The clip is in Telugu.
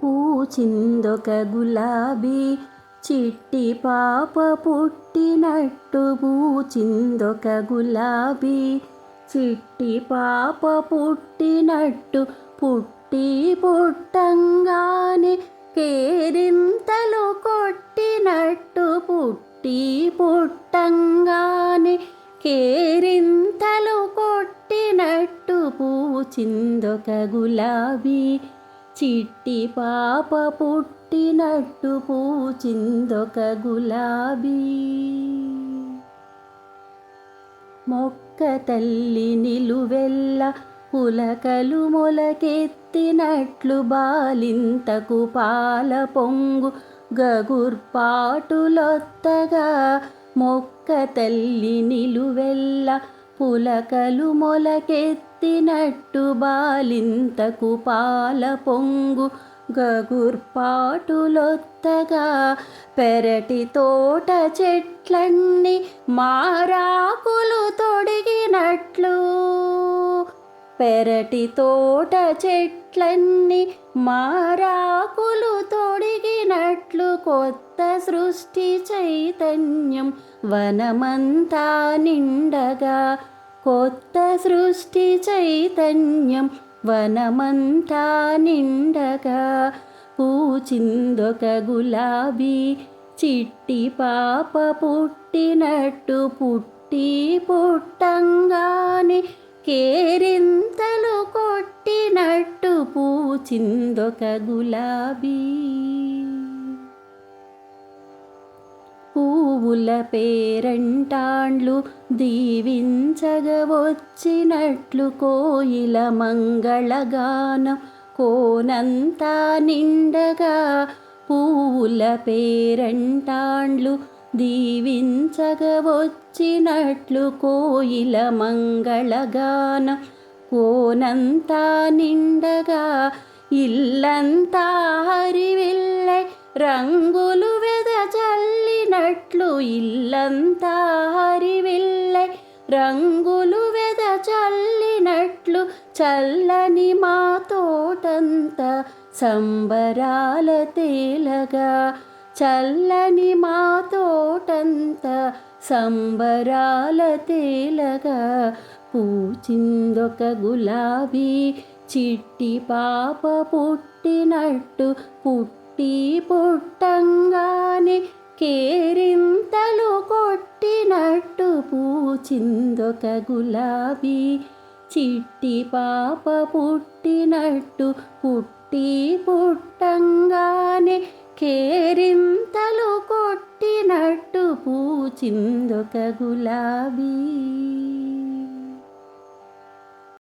పూచిందొక గులాబీ చిట్టి పాప పుట్టినట్టు పూచిందొక గులాబీ చిట్టి పాప పుట్టినట్టు పుట్టి పుట్టంగానే కేరింతలు కొట్టినట్టు పుట్టి పుట్టంగానే కేరింతలు కొట్టినట్టు పూచిందొక గులాబీ చిట్టి పాప పుట్టినట్టు పూచిందొక గులాబీ. మొక్క తల్లి నిలువెల్ల పులకలు మొలకెత్తినట్లు బాలింతకు పాల పొంగు గగుర్పాటులొత్తగా. మొక్క తల్లి నిలువెల్ల పులకలు మొలకెత్తినట్టు బాలింతకు పాల పొంగు గగుర్పాటులొత్తగా పెరటి తోట చెట్లన్నీ మారాకులు తొడిగినట్లు. పెరటి తోట చెట్లన్నీ మారాకులు తొడిగినట్లు. కొత్త సృష్టి చైతన్యం వనమంతా నిండగా కొత్త సృష్టి చైతన్యం వనమంతా నిండగా పూచిందొక గులాబీ చిట్టి పాప పుట్టినట్టు పుట్టి పుట్టంగానే కేరింతలు కొట్టినట్టు పూచిందొక గులాబీ. పువ్వుల పేరంటాండ్లు దీవించగవచ్చినట్లు కోయిల మంగళగానం కోనంతా నిండగా పూల పేరంటాండ్లు దీవించగవచ్చినట్లు కోయిల మంగళగానం కోనంతా నిండగా ఇల్లంతా హరివిల్లై రంగులు ఇల్లంతా హరివిల్లై రంగులు వెద చల్లినట్లు చల్లని మా తోటంత సంబరాల తేలగా చల్లని మా తోటంత సంబరాల తేలగా పూచిందొక గులాబీ చిట్టి పాప పుట్టినట్టు పుట్టి పుట్టి పూచిందొక గులాబీ చిట్టి పాప పుట్టినట్టు పుట్టి పుట్టంగానే కేరింతలు కొట్టినట్టు పూచిందొక గులాబీ